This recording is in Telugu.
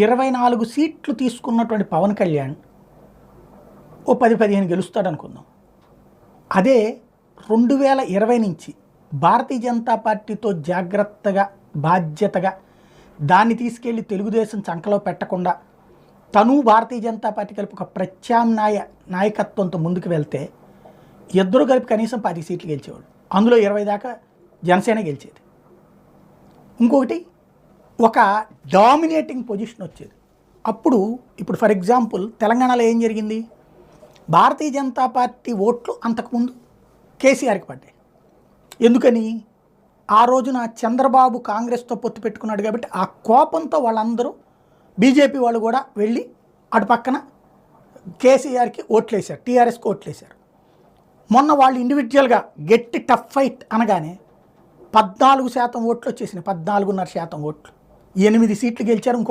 ఇరవై నాలుగు సీట్లు తీసుకున్నటువంటి పవన్ కళ్యాణ్ ఓ పది పదిహేను గెలుస్తాడు అనుకుందాం అదే రెండు వేల ఇరవై నుంచి భారతీయ జనతా పార్టీతో జాగ్రత్తగా బాధ్యతగా దాన్ని తీసుకెళ్ళి తెలుగుదేశం చంకలో పెట్టకుండా తను భారతీయ జనతా పార్టీ కలిపి ఒక ప్రత్యామ్నాయ నాయకత్వంతో ముందుకు వెళ్తే ఇద్దరు కలిపి కనీసం పది సీట్లు గెలిచేవాళ్ళు. అందులో ఇరవై దాకా జనసేన గెలిచేది. ఇంకొకటి ఒక డామినేటింగ్ పొజిషన్ వచ్చేది. అప్పుడు ఇప్పుడు ఫర్ ఎగ్జాంపుల్ తెలంగాణలో ఏం జరిగింది? భారతీయ జనతా పార్టీ ఓట్లు అంతకుముందు కేసీఆర్కి పడ్డాయి. ఎందుకని? ఆ రోజున చంద్రబాబు కాంగ్రెస్తో పొత్తు పెట్టుకున్నాడు కాబట్టి ఆ కోపంతో వాళ్ళందరూ బీజేపీ వాళ్ళు కూడా వెళ్ళి అటు పక్కన కేసీఆర్కి ఓట్లేశారు టీఆర్ఎస్కి ఓట్లేశారు. మొన్న వాళ్ళు ఇండివిజువల్గా గట్టి టఫ్ ఫైట్ అనగానే పద్నాలుగు శాతం ఓట్లు వచ్చేసినాయి పద్నాలుగున్నర శాతం ఓట్లు. ఎనిమిది సీట్లు గెలిచారు ఇంకో